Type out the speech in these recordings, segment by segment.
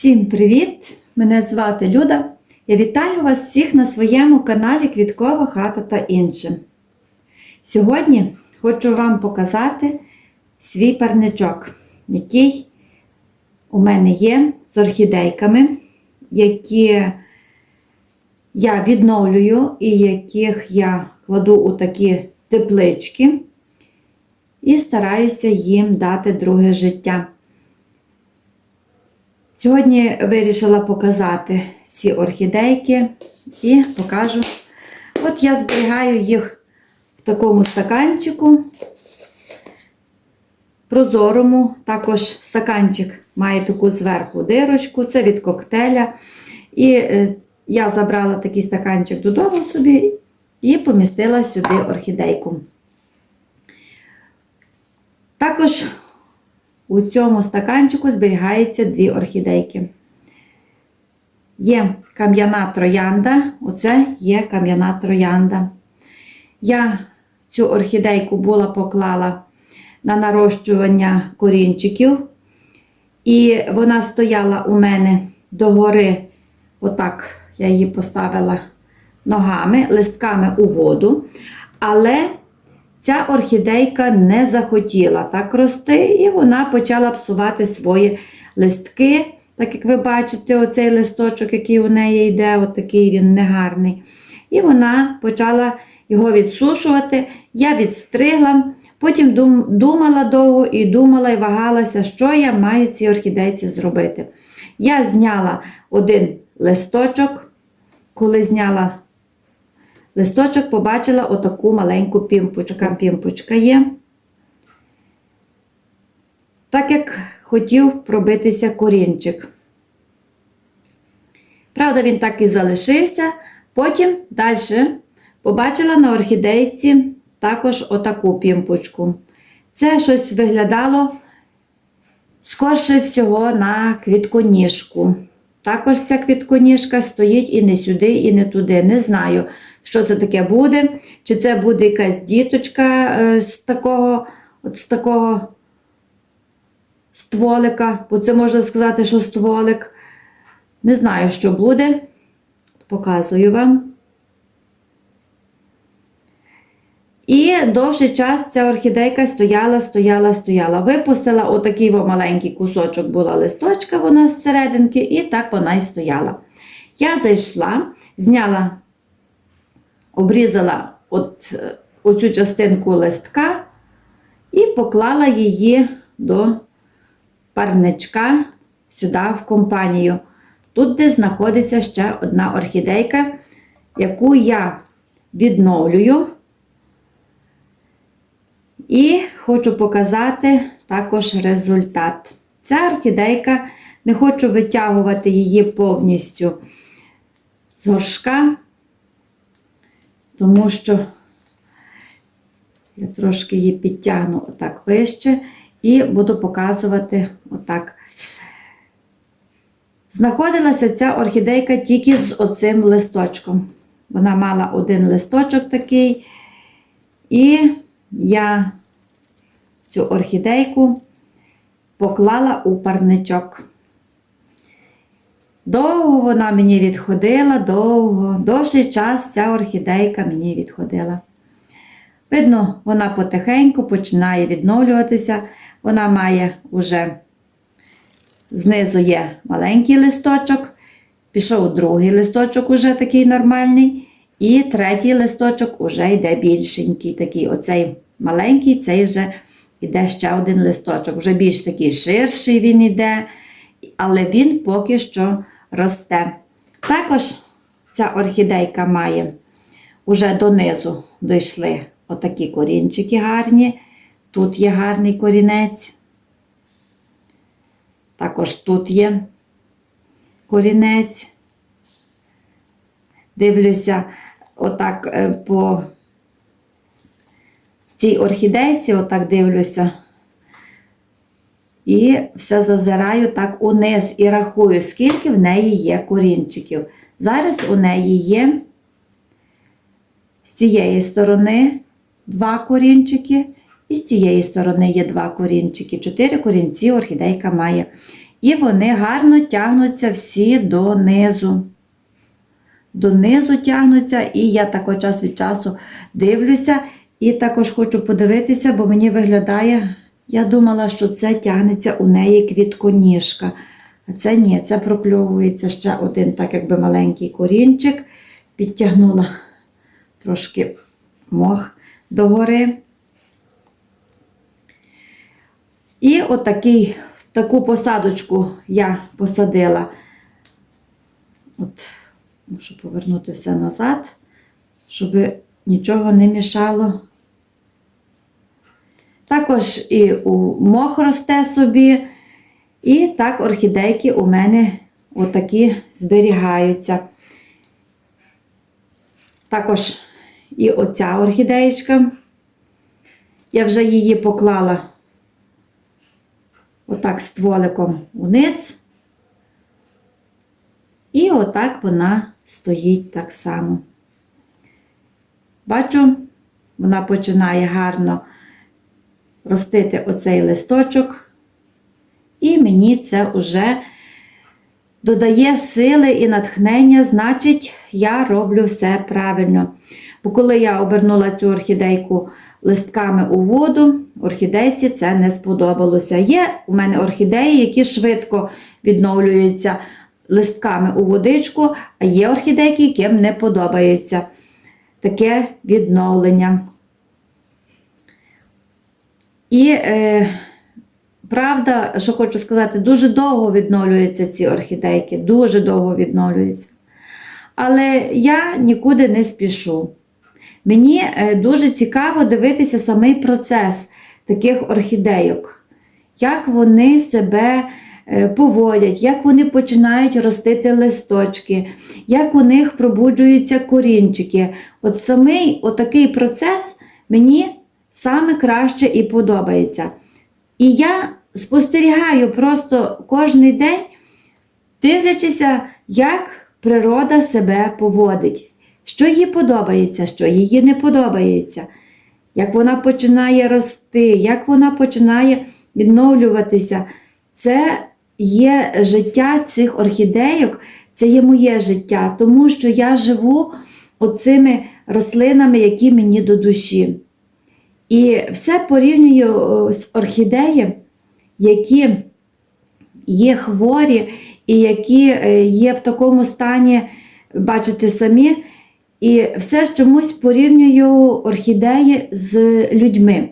Всім привіт! Мене звати Люда. Я вітаю вас всіх на своєму каналі Квіткова хата та інше. Сьогодні хочу вам показати свій парничок, який у мене є з орхідейками, які я відновлюю і яких я кладу у такі теплички і стараюся їм дати друге життя. Сьогодні вирішила показати ці орхідейки і покажу. От я зберігаю їх в такому стаканчику, прозорому. Також стаканчик має таку зверху дирочку, це від коктейля. І е, я забрала такий стаканчик додому собі і помістила сюди орхідейку. Також у цьому стаканчику зберігається дві орхідейки. Є кам'яна троянда, оце є кам'яна троянда. Я цю орхідейку була поклала на нарощування корінчиків, і вона стояла у мене догори, отак я її поставила ногами, листками у воду. Але Ця орхідейка не захотіла так рости, і вона почала псувати свої листки. Так як ви бачите, оцей листочок, який у неї йде, отакий він негарний. І вона почала його відсушувати. Я відстригла, потім думала довго і думала і вагалася, що я маю цій орхідейці зробити. Я зняла один листочок, коли зняла листочок побачила отаку маленьку пімпочку. Така пімпочка є. Так як хотів пробитися корінчик. Правда, він так і залишився. Потім далі побачила на орхідейці також отаку пімпочку. Це щось виглядало скорше всього на квітконіжку. Також ця квітконіжка стоїть і не сюди, і не туди. Не знаю, що це таке буде. Чи це буде якась діточка е, з такого от з такого стволика, бо це можна сказати, що стволик. Не знаю, що буде. Показую вам. І довший час ця орхідейка стояла, стояла, стояла. Випустила отакий маленький кусочок була листочка, вона з серединки, і так вона і стояла. Я зайшла, зняла обрізала от, е, оцю частинку листка і поклала її до парничка сюди в компанію. Тут, де знаходиться ще одна орхідейка, яку я відновлюю. І хочу показати також результат. Ця орхідейка, не хочу витягувати її повністю з горшка тому що я трошки її підтягну отак вище і буду показувати отак. Знаходилася ця орхідейка тільки з оцим листочком. Вона мала один листочок такий, і я цю орхідейку поклала у парничок. Довго вона мені відходила, довго, довший час ця орхідейка мені відходила. Видно, вона потихеньку починає відновлюватися. Вона має вже знизу є маленький листочок, пішов другий листочок, уже такий нормальний. І третій листочок уже йде більшенький. такий. Оцей маленький, цей вже йде ще один листочок. Вже більш такий ширший він йде, але він поки що росте. Також ця орхідейка має уже донизу дійшли отакі корінчики гарні. Тут є гарний корінець. Також тут є корінець. Дивлюся, отак е, по цій орхідейці, отак дивлюся. І все зазираю так униз і рахую, скільки в неї є корінчиків. Зараз у неї є з цієї сторони два корінчики, і з цієї сторони є два корінчики. Чотири корінці орхідейка має. І вони гарно тягнуться всі донизу. Донизу тягнуться, і я також час від часу дивлюся. І також хочу подивитися, бо мені виглядає, я думала, що це тягнеться у неї квітконіжка. Це ні, це прокльовується ще один, так якби маленький корінчик. Підтягнула трошки мох догори. І отакий, таку посадочку я посадила. От, мушу повернути все назад, щоб нічого не мішало. Також і у мох росте собі. І так орхідейки у мене отакі зберігаються. Також і оця орхідеєчка. Я вже її поклала отак стволиком униз. І отак вона стоїть так само. Бачу, вона починає гарно ростити оцей листочок. І мені це вже додає сили і натхнення, значить, я роблю все правильно. Бо коли я обернула цю орхідейку листками у воду, орхідейці це не сподобалося. Є у мене орхідеї, які швидко відновлюються листками у водичку, а є орхідейки, яким не подобається таке відновлення. І е, правда, що хочу сказати, дуже довго відновлюються ці орхідейки, дуже довго відновлюються. Але я нікуди не спішу. Мені е, дуже цікаво дивитися самий процес таких орхідейок, як вони себе е, поводять, як вони починають ростити листочки, як у них пробуджуються корінчики. От самий отакий процес мені саме краще і подобається. І я спостерігаю просто кожен день, дивлячися, як природа себе поводить, що їй подобається, що їй не подобається, як вона починає рости, як вона починає відновлюватися. Це є життя цих орхідейок, це є моє життя, тому що я живу оцими рослинами, які мені до душі. І все порівнюю з орхідеї, які є хворі і які е, є в такому стані, бачите самі. І все ж чомусь порівнюю орхідеї з людьми.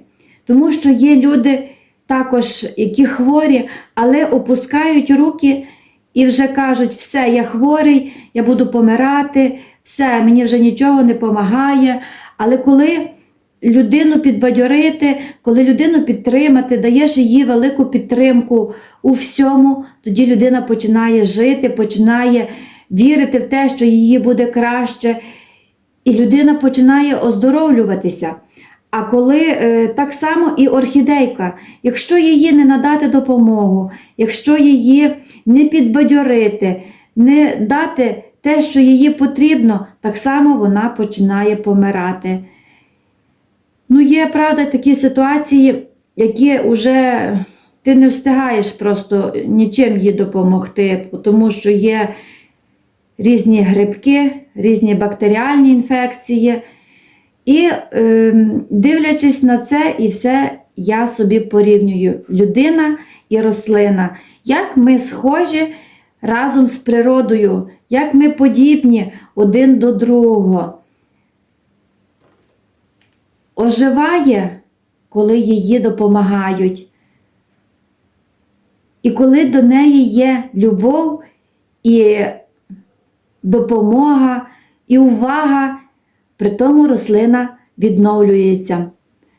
Тому що є люди також, які хворі, але опускають руки і вже кажуть, все, я хворий, я буду помирати, все, мені вже нічого не допомагає. Але коли людину підбадьорити, коли людину підтримати, даєш їй велику підтримку у всьому, тоді людина починає жити, починає вірити в те, що її буде краще, і людина починає оздоровлюватися. А коли е, так само і орхідейка, якщо її не надати допомогу, якщо її не підбадьорити, не дати те, що їй потрібно, так само вона починає помирати. Ну, є, правда, такі ситуації, які вже ти не встигаєш просто нічим їй допомогти, тому що є різні грибки, різні бактеріальні інфекції. І е, дивлячись на це і все, я собі порівнюю. Людина і рослина, як ми схожі разом з природою, як ми подібні один до другого оживає, коли її допомагають. І коли до неї є любов і допомога, і увага, при тому рослина відновлюється.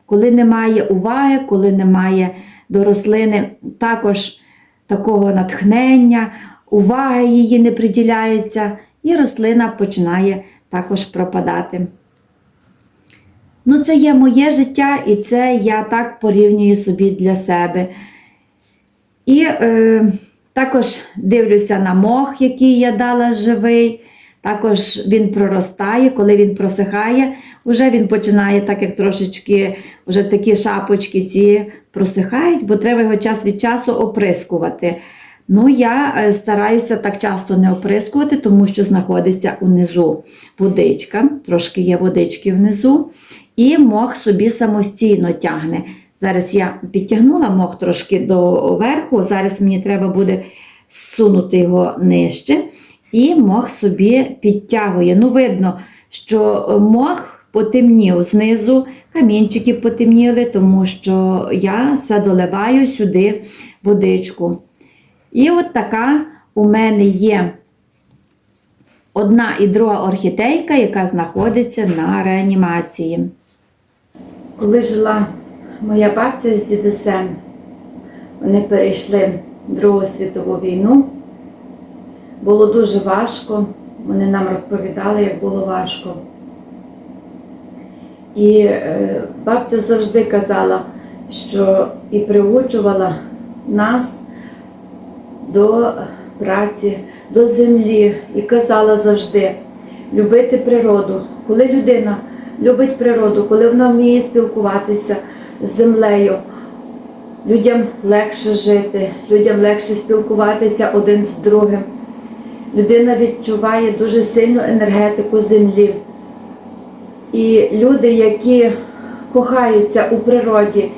Коли немає уваги, коли немає до рослини також такого натхнення, увага її не приділяється, і рослина починає також пропадати. Ну, це є моє життя, і це я так порівнюю собі для себе. І е, також дивлюся на мох, який я дала живий. Також він проростає, коли він просихає, вже він починає, так як трошечки вже такі шапочки ці просихають, бо треба його час від часу оприскувати. Ну, я е, стараюся так часто не оприскувати, тому що знаходиться унизу водичка, трошки є водички внизу, і мох собі самостійно тягне. Зараз я підтягнула мох трошки до верху, зараз мені треба буде зсунути його нижче, і мох собі підтягує. Ну, видно, що мох потемнів знизу, камінчики потемніли, тому що я все доливаю сюди водичку. І от така у мене є одна і друга орхідейка, яка знаходиться на реанімації. Коли жила моя бабця з дідусем, вони перейшли Другу світову війну. Було дуже важко. Вони нам розповідали, як було важко. І е, бабця завжди казала, що і приучувала нас до праці, до землі і казала завжди любити природу. Коли людина любить природу, коли вона вміє спілкуватися з землею, людям легше жити, людям легше спілкуватися один з другим. Людина відчуває дуже сильну енергетику землі. І люди, які кохаються у природі,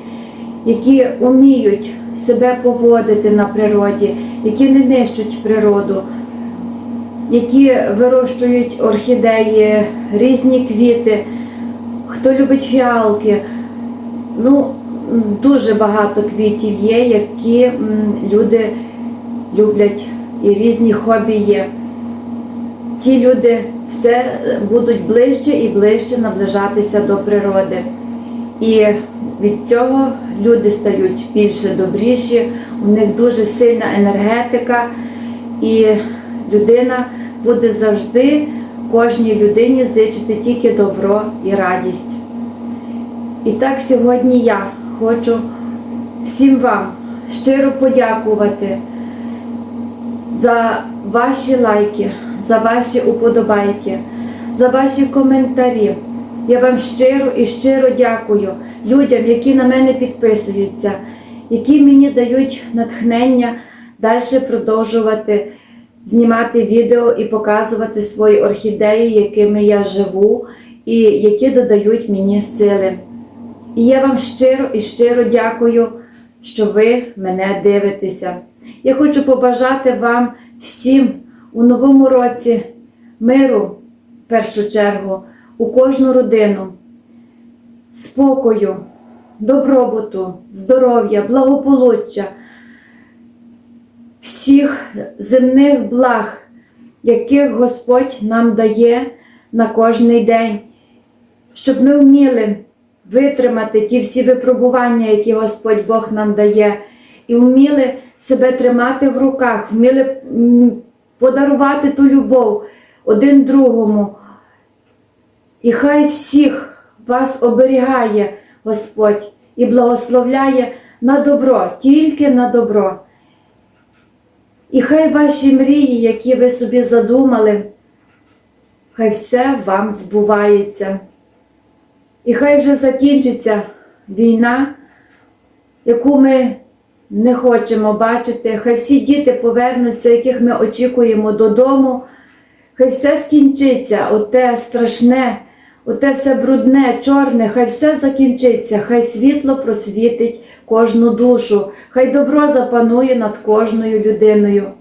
які вміють себе поводити на природі, які не нищуть природу, які вирощують орхідеї, різні квіти, хто любить фіалки. Ну, дуже багато квітів є, які люди люблять, і різні хобі є. Ті люди все будуть ближче і ближче наближатися до природи. І від цього люди стають більше добріші, у них дуже сильна енергетика, і людина буде завжди кожній людині зичити тільки добро і радість. І так сьогодні я хочу всім вам щиро подякувати за ваші лайки, за ваші уподобайки, за ваші коментарі. Я вам щиро і щиро дякую людям, які на мене підписуються, які мені дають натхнення далі продовжувати знімати відео і показувати свої орхідеї, якими я живу, і які додають мені сили. І я вам щиро і щиро дякую, що ви мене дивитеся. Я хочу побажати вам всім у новому році миру, в першу чергу, у кожну родину, спокою, добробуту, здоров'я, благополуччя, всіх земних благ, яких Господь нам дає на кожний день, щоб ми вміли витримати ті всі випробування, які Господь Бог нам дає, і вміли себе тримати в руках, вміли подарувати ту любов один другому. І хай всіх вас оберігає Господь і благословляє на добро, тільки на добро. І хай ваші мрії, які ви собі задумали, хай все вам збувається. І хай вже закінчиться війна, яку ми не хочемо бачити. Хай всі діти повернуться, яких ми очікуємо додому. Хай все скінчиться, оте страшне, оте все брудне, чорне, хай все закінчиться, хай світло просвітить кожну душу, хай добро запанує над кожною людиною.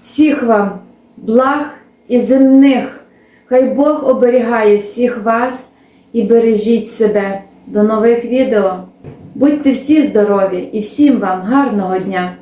Всіх вам благ і земних, хай Бог оберігає всіх вас і бережіть себе. До нових відео. Будьте всі здорові і всім вам гарного дня!